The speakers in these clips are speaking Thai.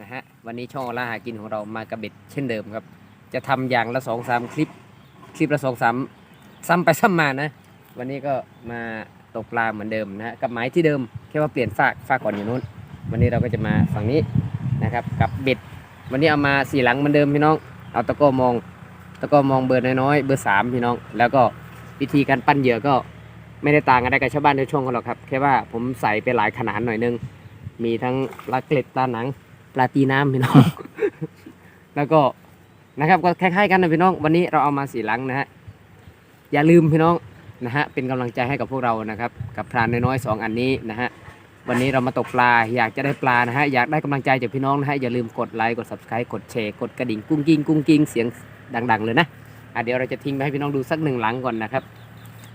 นะฮะวันนี้ช่องล่าหากินของเรามากับเบ็ดเช่นเดิมครับ จะทำอย่างละสองสามคลิป คลิปละสองสามซ้ำไปซ้ำมานะ วันนี้ก็มาตกปลาเหมือนเดิมนะฮะกับไม้ที่เดิมแค่ว่าเปลี่ยนฝากฝากก่อนอยู่นู้น วันนี้เราก็จะมาฝั่งนี้นะครับกับเบ็ด วันนี้เอามาสี่หลังเหมือนเดิมพี่น้อง เอาตะก้อมองตะก้อมองเบอร์น้อยๆเบอร์สามพี่น้อง แล้วก็วิธีการปั้นเหยื่อก็ไม่ได้ต่างกันได้กับชาวบ้านชาวช่องเขาหรอกครับแค่ว่าผมใส่ไปหลายขนาดหน่อยนึงมีทั้งลาเกล็ดปลาหนัง ปลาตีน้ำพี่น้อง แล้วก็นะครับก็คล้ายๆกันนะพี่น้อง วันนี้เราเอามาสี่หลังนะฮะอย่าลืมพี่น้องนะฮะเป็นกำลังใจให้กับพวกเรานะครับ กับพรานน้อยๆสองอันนี้นะฮะวันนี้เรามาตกปลาอยากจะได้ปลานะฮะอยากได้กำลังใจจากพี่น้องนะฮะอย่าลืมกดไลค์กด subscribe กดแชร์กดกระดิ่งกุ้งกิ้งกุ้งกิ้งเสียงดัง ๆ เลยนะอะเดี๋ยวเราจะทิ้งไปให้พี่น้องดูสักหนึ่งหลังก่อนนะครับ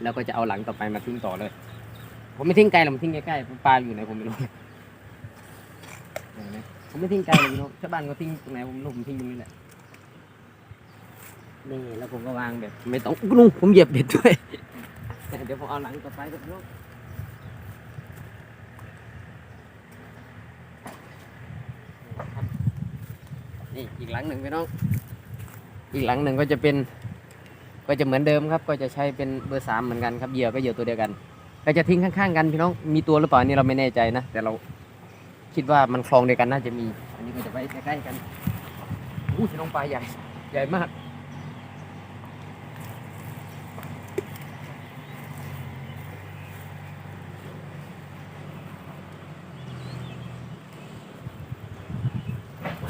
แล้วก็จะเอาหลังต่อไปมาทิ้งต่อเลย ผมไม่ทิ้งไกลหรอกผมทิ้งใกล้ๆปลาอยู่ไหนผมไม่รู้ ผมไม่ทิ้งไกลเลยพี่น้องชาวบ้านก็ทิ้งตรงไหนผมไม่รู้ผมทิ้งตรงนี้แหละ นี่แล้วผมก็วางแบบ ไม่ต้องนุ่งผมเหยียบเบ็ดด้วย เดี๋ยวผมเอาหลังต่อไปครับพี่น้องนี่อีกหลังหนึ่งพี่น้อง อีกหลังหนึ่งก็จะเป็น ก็จะเหมือนเดิมครับ ก็จะใช้เป็นเบอร์สามเหมือนกันครับเหยื่อก็เหยื่อตัวเดียวกัน ก็จะทิ้งข้างๆกันพี่น้อง มีตัวหรือเปล่าอันนี่เราไม่แน่ใจนะ แต่เรา คิดว่ามันคลองเดียวกันน่าจะมี อันนี้ก็จะไว้ใกล้ๆกันอู้พี่น้องปลาใหญ่ ใหญ่มาก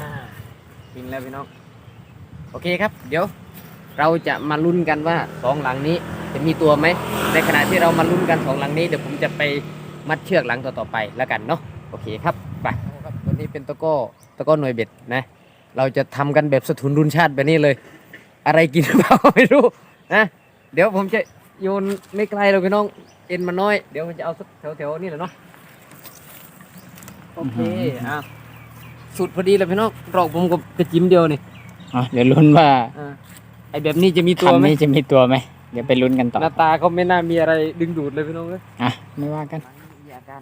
อ่าทิ้งแล้วพี่น้อง โอเคครับ เดี๋ยวเราจะมาลุ้นกันว่าสองหลังนี้จะมีตัวไหม ในขณะที่เรามาลุ้นกันสองหลังนี้เดี๋ยวผมจะไปมัดเชือกหลังต่อๆไปแล้วกันเนาะ โอเคครับไปครับวันนี้เป็นตะกร้อตะกร้อหน่วยเบ็ดนะ เราจะทำกันแบบสถุนรุนชาติแบบนี้เลย อะไรกินหรือเปล่าไม่รู้นะเดี๋ยวผมจะโยนไม่ไกลเราพี่น้องเอ็นมันน้อย เดี๋ยวผมจะเอาสักแถวๆนี่แหละเนาะโอเคอะสุดพอดีเลยพี่น้องรอกผมกับกระจิ้มเดียวนี่อ๋อเดี๋ยวลุ้นว่าอ่าไอแบบนี้จะมีตัวคันไหมนี้จะมีตัวไหมเดี๋ยวไปลุ้นกันต่อหน้าตาเขาไม่น่ามีอะไรดึงดูดเลยพี่น้องเลยอะไม่ว่ากันมีอาการ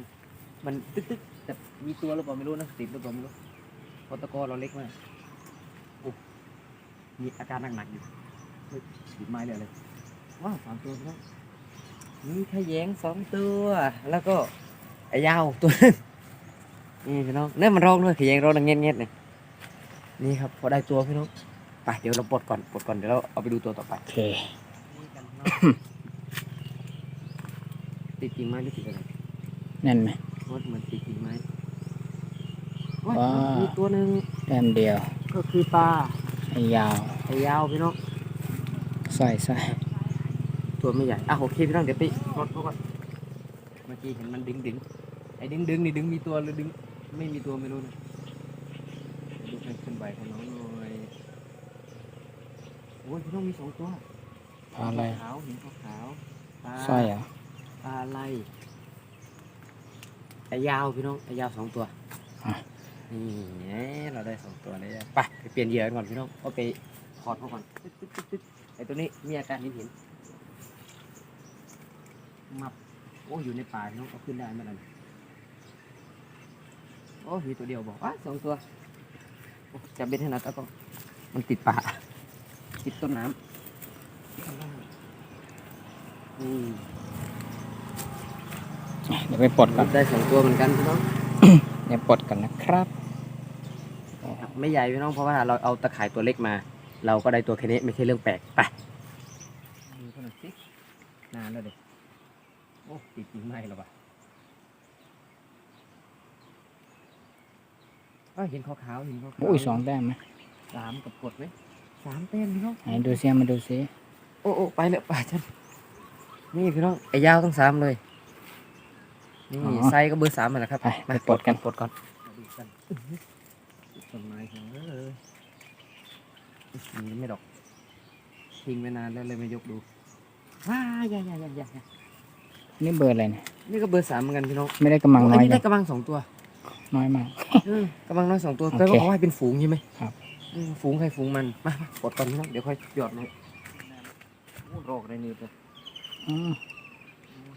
มันตึ๊กๆแต่ มีตัวหรือเปล่าไม่รู้นะติดหรือเปล่าไม่รู้เพราะตะกร้อเราเล็กมากโอ้มีอาการหนักๆอยู่เฮ้ยติดไม้เลยเลยว้าวสามตัวพี่น้องมีขยงสองตัว แล้วก็ไอ้ยาวตัวหนึงนี่พี่น้องเนี่ยมันร้องด้วยขยงร้องดังเงี้ยๆเลยนี่ครับ พอได้ตัวพี่น้องไปเดี๋ยวเราปลดก่อนปลดก่อนเดี๋ยวเราเอาไปดูตัวต่อไปโอเคติดกิ่งไม้หรือติดอะไรแน่นไหมรถเหมือนติดกิ่งไม้โอ้ย ว้าวมีตัวหนึ่งแต้มเดียวก็คือปลาให้ยาวไอ้ยาวพี่น้องใส่ใส่ตัวไม่ใหญ่อะโอเคพี่น้องเดี๋ยวไปรถเขาก่อนเมื่อกี้เห็นมันดึงดึงไอ้ดึงดึงนี่ดึงมีตัวหรือดึงไม่มีตัวไม่รู้นะดูการเคลื่อนไหวของน้องหน่อยโอ้ยพี่น้องมีสองตัวปลาอะไรขาวเห็นขาวขาวๆปลาสร้อยเหรอปลาอะไรไอ้ยาวพี่น้องไอ้ยาวสองตัวอะ นี่แหมเราได้สองตัวเลยอะไปไปเปลี่ยนเหยื่อกันก่อนพี่น้องเอาไปถอดเขาก่อนตึ๊ดตึ๊ดตึ๊ดตึ๊ดไอ้ตัวนี้มีอาการเห็นเห็นมับโอ้อยู่ในป่าพี่น้องเอาขึ้นได้ไหมล่ะโอ้มีตัวเดียวบอกว่าสองตัวโอ้จับเบ็ดให้หนักแล้วก็มันติดป่าติดต้นน้ำอืมเดี๋ยวไปปลดก่อนได้สองตัวเหมือนกันพี่น้องเดี๋ยวปลดก่อนนะครับครับ ไม่ใหญ่พี่น้องเพราะว่าเราเอาตะข่ายตัวเล็กมา เราก็ได้ตัวแค่นี้ไม่ใช่เรื่องแปลกไปดูเขาหน่อยสินานแล้วเด็กโอ้ติดจริงไหมหรอวะเอ้ยเห็นขาวๆเห็นขาวๆอุ้ยสองแต้มไหมสามกับกดไหมสามเต้นพี่น้องไหนดูซิมาดูซิโอ้โอ้ไปเลยป่าฉันนี่พี่น้องไอ้ยาวต้องสามเลยนี่ไซส์ก็เบอร์สามแหละครับไปไปปลดกันปลดก่อน ต้นไม้ของเออมันไม่ดอก ทิ้งไว้นานแล้วเลยไม่ยกดู ว้ายอย่าอย่าอย่าอย่าอย่านี่เบอร์อะไรเนี่ยนี่ก็เบอร์สามเหมือนกันพี่น้องไม่ได้กำลังโอ้น้อันอยนี้เลได้ยกระบังสองตัว น้อยมาก เออกระบังน้อยสองตัวโอเคแปลว่าเขาให้เป็นฝูงใช่ไหมครับ อืมฝูงใครฝูงมัน มามากดก่อนพี่น้องเดี๋ยวค่อยหยอดเลยโอ้โรคอะไรนี่เลยอืม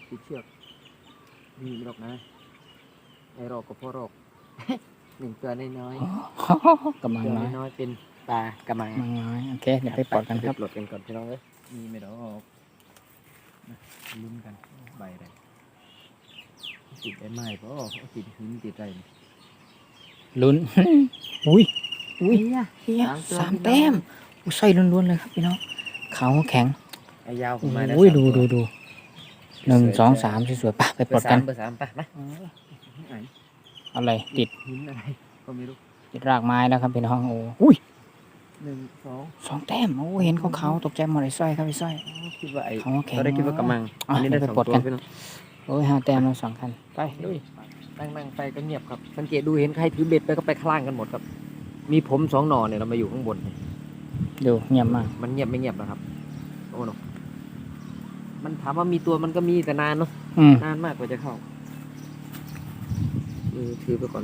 ติดเชือกนี่ไม่หรอกนะไอ้โรคก็เพราะโรค หนึ่งตัวน้อยกำๆลังตัวน้อยน้อยๆเป็นปลากระมังกำลังน้อยโอเคเดี๋ยวไปปลดกันครับปลดกันก่อนพี่น้องเอ้ยมีไม่ดอกนะลุ้นกันใบอะไรติดได้ไหมเพราะติดหินติดอะไรลุ้น อุ้ยอุ้ยเนี่ยเฮียสามตัวสามพี่น้องแต้มอุ้ยไส้ล้วนๆเลยครับพี่น้องเขาแข็งไอ้ยาวผมมาแล้วอุ้ยสามดูตัวดูดูหนึ่งสองสามสวยๆปะไปเบปลอดร์กัสานมเบอร์สามไปไหมไหน อะไรติดหินอะไรก็ไม่รู้ติดรากไม้แล้วครับพี่น้องโอ้อุ้ยหนึ่งสองสองแต้มโอ้เห็นเขาๆตกใจหมดไอ้สร้อยครับไอ้สร้อยคิดว่าไอ้เขาแข็งก็ได้คิดว่ากระมังอะอันนี้ได้เดี๋สยวองไปปลดตัวกันพี่น้องโอ้ยห้าแต้มแล้วสองคันไปลุยนั่งนั่งๆไปก็เงียบครับสังเกตดูเห็นใครถือเบ็ดไปก็ไปข้างล่างกันหมดครับ มีผมสองหน่อเนี่ยเรามาอยู่ข้างบนดูเงียบมากมันเงียบไม่เงียบนะครับโอ้โหมันถามว่ามีตัวมันก็มีแต่นานเนาะอืมนานมากกว่าจะเข้า มือถือไปก่อน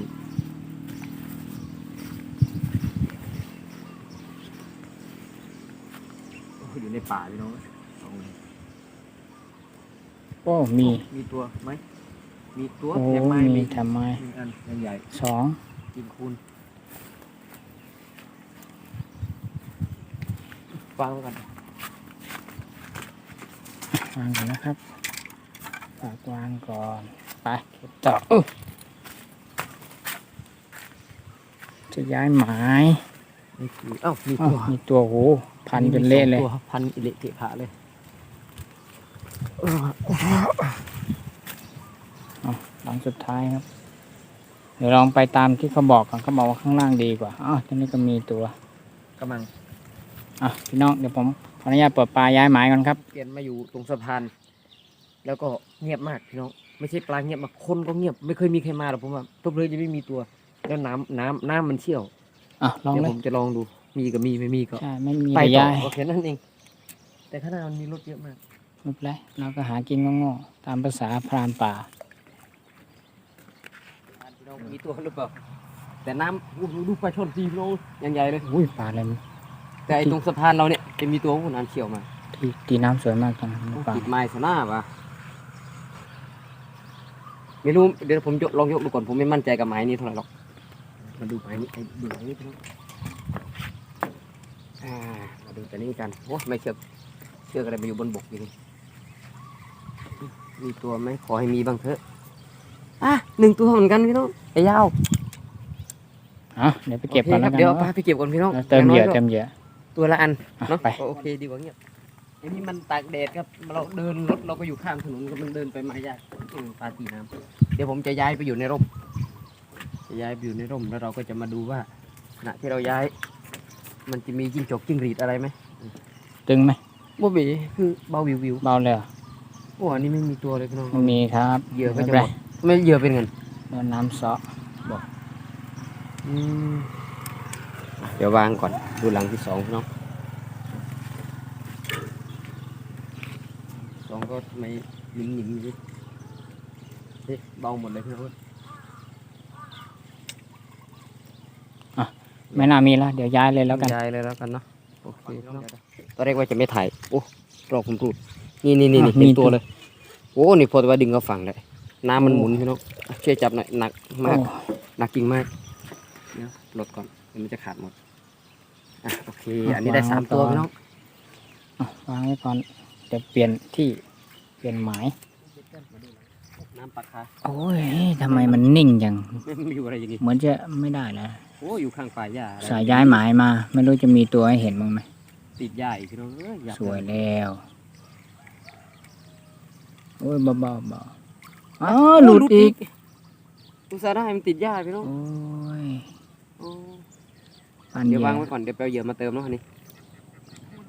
โอ้อยู่ในป่าพี่น้องสองเลยโอ้มีมีตัวไหม มีตัวโอ้แถมไม้มีมีทำไมหนึ่งอันอันใหญ่สองกินคูณฟังไว้ก่อน วางก่อนนะครับฝากวางก่อน ไปเก็บต่อเอ้อ จะย้ายหมายนี่คือเอ้ามีอ้าวตัวมีตัวโหพันจนเละเลย มีสองตัวพันอิเละเกะขะเลยหลังสุดท้ายครับ เดี๋ยวลองไปตามที่เขาบอกก่อนเขาบอกว่าข้างล่างดีกว่าอ้าวตรงนี้ก็มีตัวกำลังอะพี่น้องเดี๋ยวผมขออนุญาตเปิดปลาย้ายหมายก่อนครับ เปลี่ยนมาอยู่ตรงสะพาน แล้วก็เงียบมากพี่น้อง ไม่ใช่ปลาเงียบมากคนก็เงียบ ไม่เคยมีใครมาหรอกผมว่าทุกเรือจะไม่มีตัว แล้วน้ำน้ำน้ำมันเชี่ยวอะลองเดี๋ยวเลผยมจะลองดู มีก็มีไม่มีก็ ใช่ไม่มีไปแต่ต่อย้ายโอเคนั่นเอง แต่ข้างหน้ามันมีรถเยอะมาก ไม่เป็นไรเราก็หากินโง่ๆตามภาษาพรานป่าพี่น้องมีตัวหรือเปล่า แต่น้ำอู้หูดูปลาชนสีพี่น้องยังใหญ่เลย อุ้ยปลาอะไรมันแต่ไอ้ตรงสะพานเราเนี่ยจะมีตัวพวกน้ำเชี่ยวมาที่ตีน้ำสวยมากจังปลา ติดไม้สนาปะไม่รู้ เดี๋ยวผมยกลองยกดูก่อน ผมไม่มั่นใจกับไม้นี้เท่าไหร่หรอก มาดูไม้นี้ไอ้ดูไม้นี้พี่น้องอ่ามาดูตัวนี้กันโอ้ไม่เชือกเชือกอะไรมาอยู่บนบกอยู่นี่มีตัวไหมขอให้มีบ้างเถอะอะหนึ่งตัวเหมือนกันพี่น้องไอ้ยาวอะเดี๋ยวไปเก็บก่อนโคแล้ควรับกันเดี๋ยวเอาเนาะปลาไปเก็บก่อนพี่น้องแล้วเติมเหยื่อางน้เติก็มเหยื่อ ตัวละอันอะเนาะไปก็โอเคดีกว่าเงียบอันนี้มันตากแดดครับเราเดินรถเราก็อยู่ข้างถนนก็มันเดินไปมายากเออปลาตีน้ำเดี๋ยวผมจะย้ายไปอยู่ในร่ม จะย้ายไปอยู่ในร่มแล้วเราก็จะมาดูว่าขณะที่เราย้าย มันจะมีจิ้งจกจิ้งหรีดอะไรไหมตึงไหมบ่เบคือเบาวิววิวเบาเลยเหรอโอ้อันนี้ไม่มีตัวเลยพี่น้องไม่มีครับเหยื่อก็จะไม่หมเป็นไรดไม่เหยื่อเป็นเงินโดนน้ำเซาะอืมเดี๋ยววางก่อนดูหลังที่สองพี่น้องสองก็ไม่หนิมหนิมอยู่ดิเฮ้ยเบาหมดเลยพี่น้อง ไม่น่ามีแล้ว เดี๋ยวย้ายเลยแล้วกัน ย้ายเลยแล้วกันเนาะโอเคพี่น้องตอนแรกว่าจะไม่ถ่ายโอ้รอผมรูดนี่นี่นี่นี่อะมีเห็นตัวตัวเลยโอ้นี่พอแต่ว่าดึงก็ฝั่งได้น้ำมันหมุนพี่น้องอะช่วยจับหน่อยหนักมากโอ้หนักจริงมากเดี๋ยวลดก่อนเดี๋ยวมันจะขาดหมดอะโอเค อันนี้ได้สามตัวพี่น้องอะวางไว้ก่อนเดี๋ยวเปลี่ยนที่เปลี่ยนหมายน้ำปลาคาโอ้ยทำไมมันนิ่งจังไม่มีอยู่อะไรอย่างงี้เหมือนจะไม่ได้นะ โอ้อยู่ข้างป่าหญ้าอะไรสายย้ายหมายมา ไม่รู้จะมีตัวให้เห็นบ้างไหมติดหญ้าอีกพี่น้องเอ้ยอยากสวยแล้วโอ้ยเบาๆเบาอ๋อหลุดอีกอุตส่าห์ได้มันติดหญ้าพี่น้องโอ้ยโอ้ปันเดี๋ยวเหวางยื่อไว้ก่อนเดี๋ยวไปเอาเหยื่อมาเติมเนาะอันนี้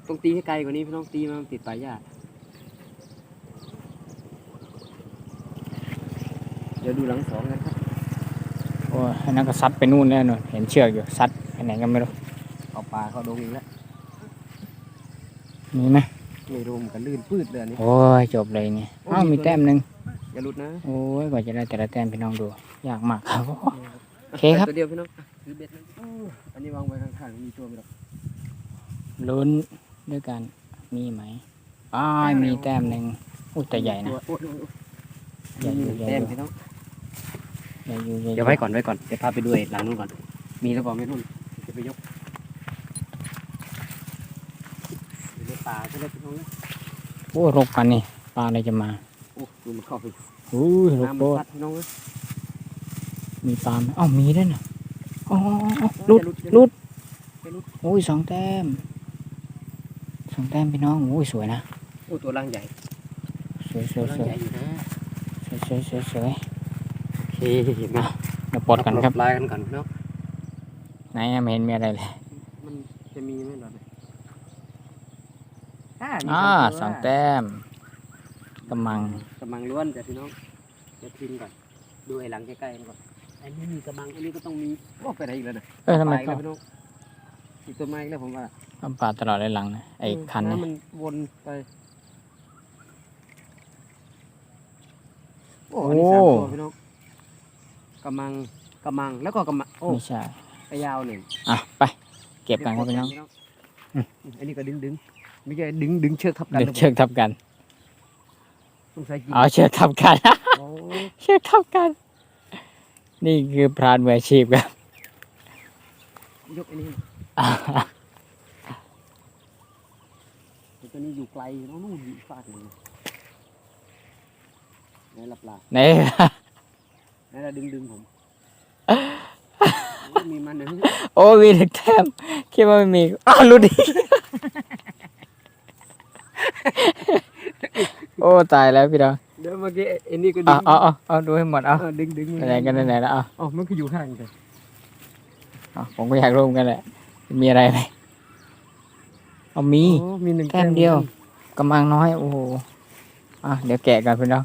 ต้องตีให้ไกลกว่านี้พี่น้องตีมามันติดป่าหญ้าเดี๋ยวดูหลังสองกันครับโอ้ยอันนั้นก็ซัดไปนู่นแน่นอนเห็นเชือกอยู่ซัดไปไหนก็ไม่รู้เอาปลาเข้าดงอีกแล้วมีไหมไม่รู้มันก็ลื่นปืดเลยอันนี้โอ้ยจบเลยเนี่ยโอ้ย อ้าวมีแต้มหนึ่งอย่าหลุดนะโอ้ยกว่าจะได้แต่ละแต้มพี่น้องดูยากมากครับ โอเคครับ ตัวเดียวพี่น้องอะถือเบ็ดนะอู้อันนี้วางไว้ข้างๆมีตัวไหมหรอกลุ้นด้วยกันมีไหมอ้ายมีแต้มหนึ่งอุ้ยแต่ใหญ่นะ ตัวโอ้ยโอ้ยโอ้ยใหญ่อยู่ใหญ่แต้มอยู่พี่น้อง อย่าอยู่อย่าเดี๋ยวไว้ก่อนไว้ก่อนเดี๋ยวพาไปดูไอ้หลังนู้นก่อน มีหรือเปล่าไม่รู้จะไปยกอยู่ในป่าก็ได้พี่น้องนะโอ้รกกันนี่ปลาอะไรจะมาโอ้ดูมันเข้าไปอู้ยรกน้ำโคมันตรพัดพี่น้องนะมีปลาไหมอ้าวมีด้วยนะอ๋ออ๋อลุดลุด โอ้ยสองแต้มสองแต้มพี่น้องโอ้ยสวยนะโอ้ตัวร่างใหญ่สวยสตัววยร่างสวใหยญ่อยู่นะสวยสวยสวยสวย โอเคมาเราปลดกันครับ ลายกันก่อนพี่น้องไหนอะไม่เห็นมีอะไรเลย มันจะมีไหมหรอเนี่ยอ่ามีอ่าตัวสองแต้มกำมังกำมังล้วนจ้ะพี่น้องเดี๋ยวทิ้งก่อน ดูไอ้หลังใกล้ๆมันก่อนอันนี้มีกำมังอันนี้ก็ต้องมีโอ้ไปไหนอีกแล้วนะเออทำไมปอีกก็แล้วพี่น้องอีกตัวไม้อีกแล้วผมว่าทำปลาตลอดเลยหลังนะไอ้คันนี่นี่มันวนไปโอ้โอ้อันนี้สามตัวพี่น้อง กำมังกำมังแล้วก็กำมังโอ้ไม่ใช่ไปยาวหนึ่งอะไป เก็บกันครับพี่น้องอืมอันนี้ก็ดึงดึงไม่ใช่ดึงดึงเชือกทับกันเด็กเชือกทับกันสงสัยจริงเอาเชือกทับกันโอ้เชือกทับกัน นี่คือพรานมืออาชีพครับยกอันนี้แต่ตัวนี้อยู่ไกลน้องนู่นอยู่ฟากหนึ่งไหนหลับลาไห นไหนละดึงดึงผมโอ้มีมันเดี๋ยวนี้โอ้มีหนึ่งแต้มคิดว่าไม่มีอ้าวรู้ดิโอ้ตายแล้วพี่น้องเดี๋ยวเมื่อกี้ไอ้นี่ก็ดึเอางเอาเอาเอาดูให้หมดเอาเออดึงดึงไหนกันไหนๆแล้วเอาอ๋อมันก็อยู่ข้างกันเอาผมก็อยากรู้เหมือนกันแหละ มีอะไรไหมเอามีโอ้มีหนึ่งแต้มเดียวกำลังน้อย โอ้โหอะเดี๋ยวแกะกันพี่น้อง